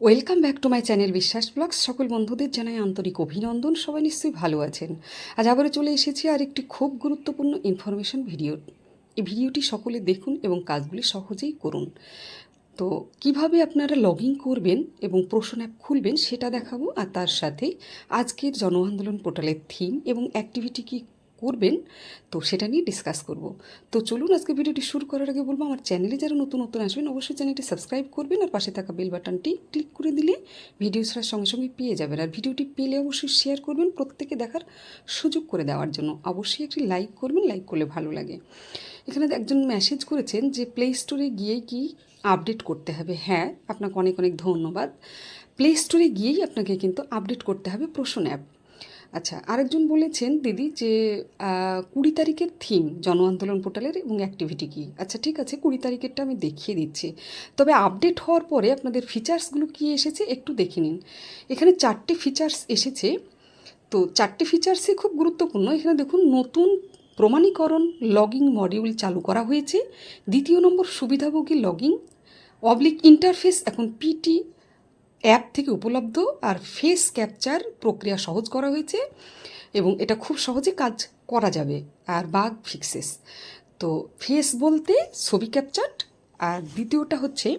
Welcome back to my channel Biswas blogs সকল বন্ধুদের জানাই আন্তরিক অভিনন্দন। সবাই নিশ্চয়ই ভালো আছেন। আজ আবারও চলে এসেছি আর একটি খুব গুরুত্বপূর্ণ ইনফরমেশন ভিডিও এই ভিডিওটি সকলে দেখুন এবং কাজগুলি সহজেই করুন। তো কীভাবে আপনারা লগ ইন করবেন এবং প্রশ্ন অ্যাপ খুলবেন সেটা দেখাবো। আর তার সাথে আজকের জন আন্দোলন পোর্টালের থিম এবং অ্যাক্টিভিটি কি করবেন, তো সেটা নিয়ে ডিসকাস করব। তো চলুন আজকে ভিডিওটি শুরু করার আগে বলব, আমার চ্যানেলে যারা নতুন নতুন আসবেন, অবশ্যই চ্যানেলটি সাবস্ক্রাইব করবেন আর পাশে থাকা বেল বাটনটি ক্লিক করে দিলে ভিডিও ছাড়ার সঙ্গে সঙ্গে পেয়ে যাবেন। আর ভিডিওটি পেলে অবশ্যই শেয়ার করবেন প্রত্যেকে দেখার সুযোগ করে দেওয়ার জন্য। অবশ্যই একটি লাইক করবেন লাইক করলে ভালো লাগে। এখানে একজন মেসেজ করেছেন যে প্লে স্টোরে গিয়ে কি আপডেট করতে হবে। হ্যাঁ আপনাকে অনেক অনেক ধন্যবাদ। প্লে স্টোরে গিয়েই আপনাকে কিন্তু আপডেট করতে হবে প্রশ্ন অ্যাপ আচ্ছা আরেকজন বলেছেন, দিদি, যে কুড়ি তারিখের থিম জন আন্দোলন পোর্টালের এবং অ্যাক্টিভিটি কী? আচ্ছা ঠিক আছে, কুড়ি তারিখেরটা আমি দেখিয়ে দিচ্ছি। তবে আপডেট হওয়ার পরে আপনাদের ফিচার্সগুলো কী এসেছে একটু দেখে নিন। এখানে চারটে ফিচার্স এসেছে। তো চারটে ফিচার্সই খুব গুরুত্বপূর্ণ। এখানে দেখুন, নতুন প্রমাণীকরণ লগিং মডিউল চালু করা হয়েছে। দ্বিতীয় নম্বর সুবিধাভোগী লগিং অবলিক ইন্টারফেস এখন পিটি অ্যাপ থেকে উপলব্ধ আর ফেস ক্যাপচার প্রক্রিয়া সহজ করা হয়েছে এবং এটা খুব সহজে কাজ করা যাবে আর বাগ ফিক্সেস তো ফেস বলতে ছবি ক্যাপচার আর দ্বিতীয়টা হচ্ছে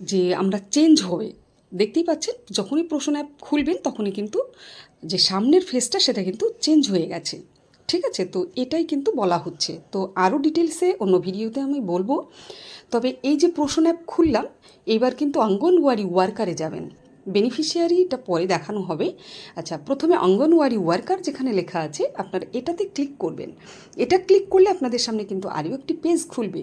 যে আমরা চেঞ্জ হবে। দেখতেই পাচ্ছেন, যখনই প্রশ্ন অ্যাপ খুলবেন তখনই কিন্তু যে সামনের ফেসটা সেটা কিন্তু চেঞ্জ হয়ে গেছে। ঠিক আছে? তো এটাই কিন্তু বলা হচ্ছে। তো আরও ডিটেলসে অন্য ভিডিওতে আমি বলব। তবে এই যে প্রশ্ন অ্যাপ খুললাম এইবার কিন্তু অঙ্গনওয়াড়ি ওয়ার্কারে যাবেন। বেনিফিশিয়ারিটা পরে দেখানো হবে। আচ্ছা প্রথমে অঙ্গনওয়াড়ি ওয়ার্কার যেখানে লেখা আছে, আপনার এটাতে ক্লিক করবেন। এটা ক্লিক করলে আপনাদের সামনে কিন্তু আরও একটি পেজ খুলবে।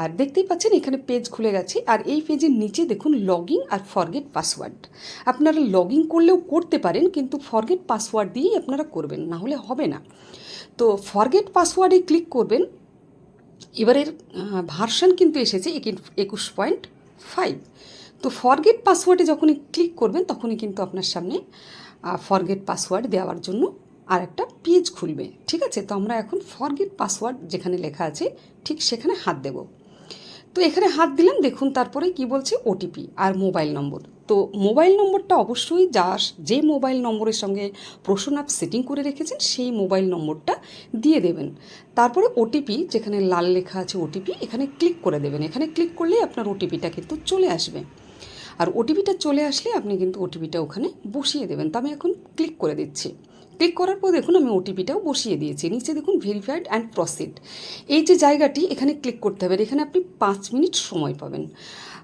আর দেখতেই পাচ্ছেন, এখানে পেজ খুলে গেছে। আর এই পেজের নিচে দেখুন লগিং আর ফরগেট পাসওয়ার্ড আপনারা লগিং করলেও করতে পারেন, কিন্তু ফরগেট পাসওয়ার্ড দিয়েই আপনারা করবেন, না হলে হবে না। তো ফরগেট পাসওয়ার্ডে ক্লিক করবেন। এবারের ভার্সন কিন্তু এসেছে একুশ পয়েন্ট ফাইভ তো ফরগেট পাসওয়ার্ডে যখনই ক্লিক করবেন, তখনই কিন্তু আপনার সামনে ফরগেট পাসওয়ার্ড দেওয়ার জন্য আর একটা পেজ খুলবে। ঠিক আছে? তো আমরা এখন ফরগেট পাসওয়ার্ড যেখানে লেখা আছে, ঠিক সেখানে হাত দেব। তো এখানে হাত দিলাম, দেখুন তারপরে কি বলছে ওটিপি আর মোবাইল নম্বর। তো মোবাইল নম্বরটা অবশ্যই যা যে মোবাইল নম্বরের সঙ্গে প্রশ্ন অ্যাপ সেটিং করে রেখেছেন, সেই মোবাইল নম্বরটা দিয়ে দেবেন। তারপরে ওটিপি যেখানে লাল লেখা আছে ওটিপি এখানে ক্লিক করে দেবেন। এখানে ক্লিক করলেই আপনার ওটিপিটা কিন্তু চলে আসবে। আর ওটিপিটা চলে আসলে আপনি কিন্তু ওটিপিটা ওখানে বসিয়ে দেবেন। তো আমি এখন ক্লিক করে দিচ্ছি। ক্লিক করার পর দেখুন আমি ওটিপিটাও বসিয়ে দিয়েছি। নিচে দেখুন ভেরিফাইড অ্যান্ড প্রসিড এই যে জায়গাটি, এখানে ক্লিক করতে হবে। এখানে আপনি পাঁচ মিনিট সময় পাবেন।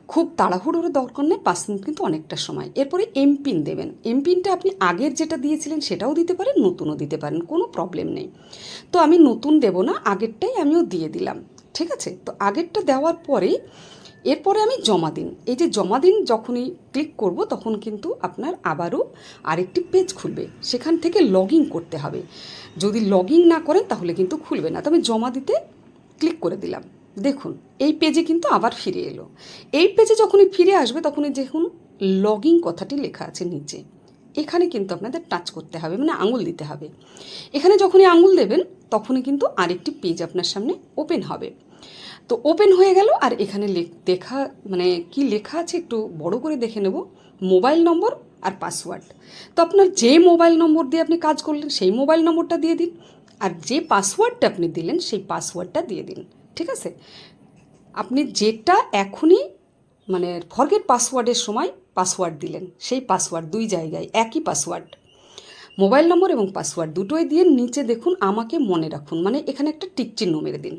খুব তাড়াহুড়োর দরকার নেই, পাঁচ মিনিট কিন্তু অনেকটা সময়। এরপরে এমপিন দেবেন। এমপিনটা আপনি আগের যেটা দিয়েছিলেন, সেটাও দিতে পারেন, নতুনও দিতে পারেন, কোনো প্রবলেম নেই। তো আমি নতুন দেব না, আগেরটাই আমিও দিয়ে দিলাম। ঠিক আছে? তো আগেরটা দেওয়ার পরে এরপরে আমি জমা দিন। এই যে জমা দিন যখনই ক্লিক করব, তখন কিন্তু আপনার আবারও আরেকটি পেজ খুলবে। সেখান থেকে লগ করতে হবে। যদি লগ না করেন, তাহলে কিন্তু খুলবে না। তবে জমা দিতে ক্লিক করে দিলাম। দেখুন, এই পেজে কিন্তু আবার ফিরে এলো। এই পেজে যখনই ফিরে আসবে, তখনই দেখুন লগিং কথাটি লেখা আছে নিচে। এখানে কিন্তু আপনাদের টাচ করতে হবে মানে আঙুল দিতে হবে। এখানে যখনই আঙুল দেবেন, তখনই কিন্তু আরেকটি পেজ আপনার সামনে ওপেন হবে। তো ওপেন হয়ে গেল আর এখানে দেখা মানে কি লেখা আছে একটু বড় করে দেখে নেব। মোবাইল নম্বর আর পাসওয়ার্ড তো আপনার যে মোবাইল নম্বর দিয়ে আপনি কাজ করলেন, সেই মোবাইল নম্বরটা দিয়ে দিন। আর যে পাসওয়ার্ডটা আপনি দিলেন, সেই পাসওয়ার্ডটা দিয়ে দিন। ঠিক আছে? আপনি যেটা এখনই মানে ফরগেট পাসওয়ার্ডের সময় পাসওয়ার্ড দিলেন, সেই পাসওয়ার্ড দুই জায়গায়, একই পাসওয়ার্ড মোবাইল নম্বর এবং পাসওয়ার্ড দুটোই দিয়ে নিচে দেখুন, আমাকে মনে রাখুন। মানে এখানে একটা টিক চিহ্ন মেরে দিন।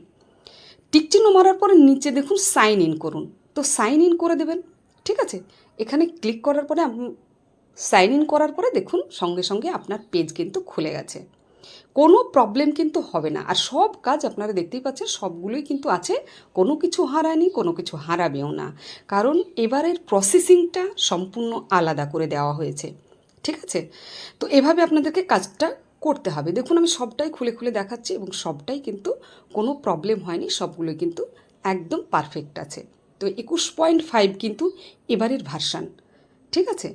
টিক চিহ্ন মারার পরে নিচে দেখুন সাইন ইন করুন। তো সাইন ইন করে দেবেন, ঠিক আছে? এখানে ক্লিক করার পরে সাইন ইন করার পরে দেখুন সঙ্গে সঙ্গে আপনার পেজ কিন্তু খুলে গেছে। কোনো প্রবলেম কিন্তু হবে না। আর সব কাজ আপনারা দেখতেই পাচ্ছেন, সবগুলোই কিন্তু আছে। কোনো কিছু হারায়নি, কোনো কিছু হারাবেও না। কারণ এবারের প্রসেসিংটা সম্পূর্ণ আলাদা করে দেওয়া হয়েছে, ঠিক আছে? তো এভাবে আপনাদেরকে কাজটা করতে হবে। দেখুন, আমি সবটাই খুলে খুলে দেখাচ্ছি এবং সবটাই কিন্তু কোনো প্রবলেম হয়নি সবগুলো কিন্তু একদম পারফেক্ট আছে। তো একুশ পয়েন্ট ফাইভ কিন্তু এবারের ভার্সান ঠিক আছে?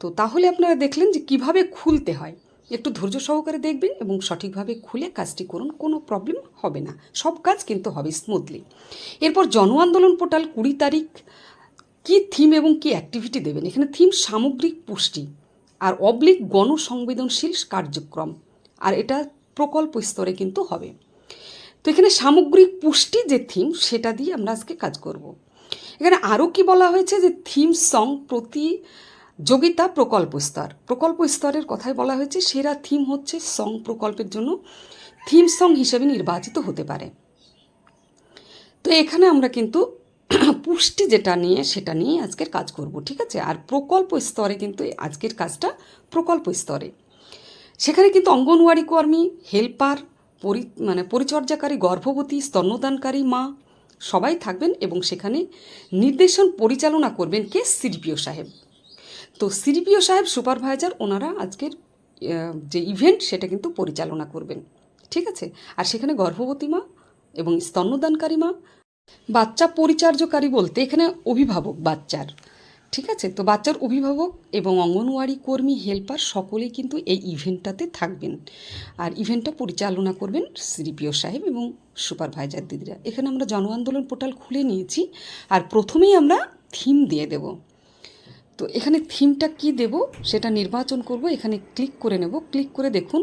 তো তাহলে আপনারা দেখলেন যে কীভাবে খুলতে হয়। একটু ধৈর্য সহকারে দেখবেন এবং সঠিকভাবে খুলে কাজটি করুন, কোনো প্রবলেম হবে না। সব কাজ কিন্তু হবে স্মুথলি এরপর জন আন্দোলন পোর্টাল কুড়ি তারিখ, কি থিম এবং কি অ্যাক্টিভিটি দেবেন? এখানে থিম সামগ্রিক পুষ্টি। আর অবলিক গণসংবেদনশীল কার্যক্রম। আর এটা প্রকল্প স্তরে কিন্তু হবে। তো এখানে সামগ্রিক পুষ্টি যে থিম সেটা দিয়ে আমরা আজকে কাজ করব। এখানে আরও কি বলা হয়েছে যে থিম সং প্রতিযোগিতা প্রকল্প স্তর। প্রকল্প স্তরের কথাই বলা হয়েছে, সেরা থিম হচ্ছে সং প্রকল্পের জন্য থিম সং হিসেবে নির্বাচিত হতে পারে। তো এখানে আমরা কিন্তু পুষ্টি যেটা নিয়ে, সেটা নিয়ে আজকের কাজ করব, ঠিক আছে? আর প্রকল্প স্তরে কিন্তু আজকের কাজটা প্রকল্প স্তরে। সেখানে কিন্তু অঙ্গনওয়াড়ি কর্মী, হেল্পার, পরি মানে পরিচর্যাকারী, গর্ভবতী, স্তন্যদানকারী মা সবাই থাকবেন এবং সেখানে নির্দেশন পরিচালনা করবেন কে? সিডিপিও সাহেব। তো সিডিপিও সাহেব, সুপারভাইজার, ওনারা আজকের যে ইভেন্ট, সেটা কিন্তু পরিচালনা করবেন, ঠিক আছে? আর সেখানে গর্ভবতী মা এবং স্তন্যদানকারী মা বাচ্চা পরিচর্যকারী বলতে এখানে অভিভাবক বাচ্চার। ঠিক আছে? তো বাচ্চার অভিভাবক এবং অঙ্গনওয়াড়ি কর্মী, হেল্পার সকলেই কিন্তু এই ইভেন্টটাতে থাকবেন। আর ইভেন্টটা পরিচালনা করবেন সিডিপিও সাহেব এবং সুপারভাইজার দিদিরা। এখানে আমরা জন আন্দোলন পোর্টাল খুলে নিয়েছি আর প্রথমেই আমরা থিম দিয়ে দেব। তো এখানে থিমটা কি দেব সেটা নির্বাচন করব। এখানে ক্লিক করে নেব। ক্লিক করে দেখুন,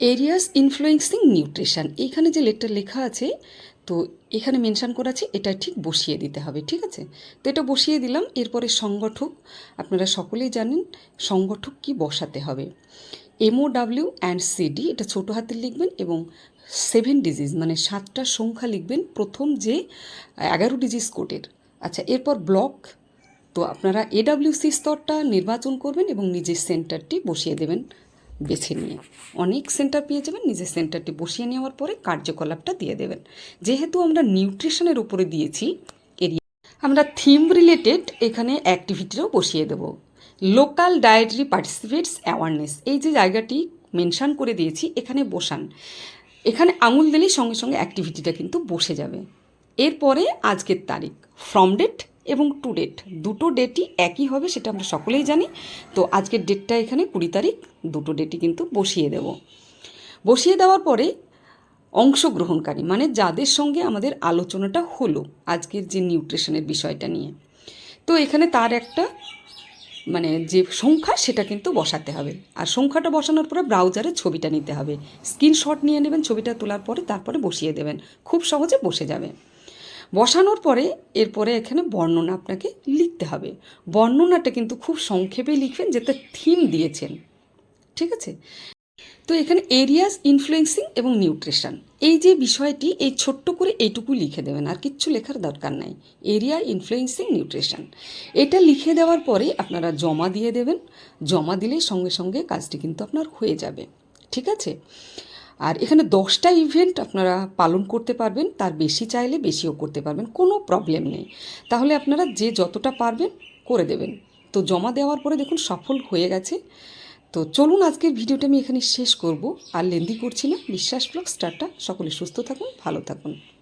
এরিয়াস ইনফ্লুয়েন্সিং নিউট্রিশন। এইখানে যে লেটার লেখা আছে তো এখানে মেনশন করা আছে এটা ঠিক বসিয়ে দিতে হবে, ঠিক আছে? তো এটা বসিয়ে দিলাম, এরপরে সংগঠক, আপনারা সকলেই জানেন সংগঠক কি বসাতে হবে। এমও ডাব্লিউ অ্যান্ড সিডি এটা ছোটো হাতে লিখবেন এবং সেভেন ডিজিজ মানে সাতটা সংখ্যা লিখবেন, প্রথম যে এগারো ডিজিজ কোডের আচ্ছা এরপর ব্লক তো আপনারা এডাব্লিউসি স্তরটা নির্বাচন করবেন এবং নিজের সেন্টারটি বসিয়ে দেবেন। বেছে নিয়ে। অনেক সেন্টার পেয়ে যাবেন, নিজের সেন্টারটি বসিয়ে নেওয়ার পরে কার্যকলাপটা দিয়ে দেবেন। যেহেতু আমরা নিউট্রিশনের উপরে দিয়েছি এরিয়া আমরা থিম রিলেটেড এখানে অ্যাক্টিভিটিও বসিয়ে দেব। লোকাল ডায়েটারি পার্টিসিপেটস অ্যাওয়ারনেস এই যে জায়গাটি মেনশান করে দিয়েছি, এখানে বসান। এখানে আঙুল দিলেই সঙ্গে সঙ্গে অ্যাক্টিভিটিটা কিন্তু বসে যাবে। এরপরে আজকের তারিখ ফ্রম ডেট এবং টু ডেট দুটো ডেটই একই হবে, সেটা আমরা সকলেই জানি। তো আজকের ডেটটা এখানে কুড়ি তারিখ, দুটো ডেটই কিন্তু বসিয়ে দেব। বসিয়ে দেওয়ার পরে অংশগ্রহণকারী মানে যাদের সঙ্গে আমাদের আলোচনাটা হলো আজকের যে নিউট্রিশনের বিষয়টা নিয়ে। তো এখানে তার একটা মানে যে সংখ্যা, সেটা কিন্তু বসাতে হবে। আর সংখ্যাটা বসানোর পরে ব্রাউজারে ছবিটা নিতে হবে। স্ক্রিনশট নিয়ে নেবেন ছবিটা তোলার পরে, তারপরে বসিয়ে দেবেন। খুব সহজে বসে যাবে। বসানোর পরে, এরপরে এখানে বর্ণনা আপনাকে লিখতে হবে। বর্ণনাটা কিন্তু খুব সংক্ষেপে লিখবেন যেটা থিম দিয়েছেন। ঠিক আছে? তো এখানে এরিয়াস ইনফ্লুয়েন্সিং এবং নিউট্রিশন এই যে বিষয়টি, এই ছোট্ট করে এইটুকু লিখে দেবেন, আর কিচ্ছু লেখার দরকার নাই। এরিয়া ইনফ্লুয়েন্সিং নিউট্রিশন এটা লিখে দেওয়ার পরে আপনারা জমা দিয়ে দেবেন। জমা দিলেই সঙ্গে সঙ্গে কাজটি কিন্তু আপনার হয়ে যাবে। ঠিক আছে? আর এখানে দশটা ইভেন্ট আপনারা পালন করতে পারবেন, তার বেশি চাইলে বেশিও করতে পারবেন, কোনো প্রবলেম নেই। তাহলে আপনারা যে যতটা পারবেন করে দেবেন। তো জমা দেওয়ার পরে দেখুন সফল হয়ে গেছে। তো চলুন আজকের ভিডিওটা আমি এখানে শেষ করব। আর লেন্দি করছি না। বিশ্বাস ব্লগ স্টারটা সকলে সুস্থ থাকুন, ভালো থাকুন।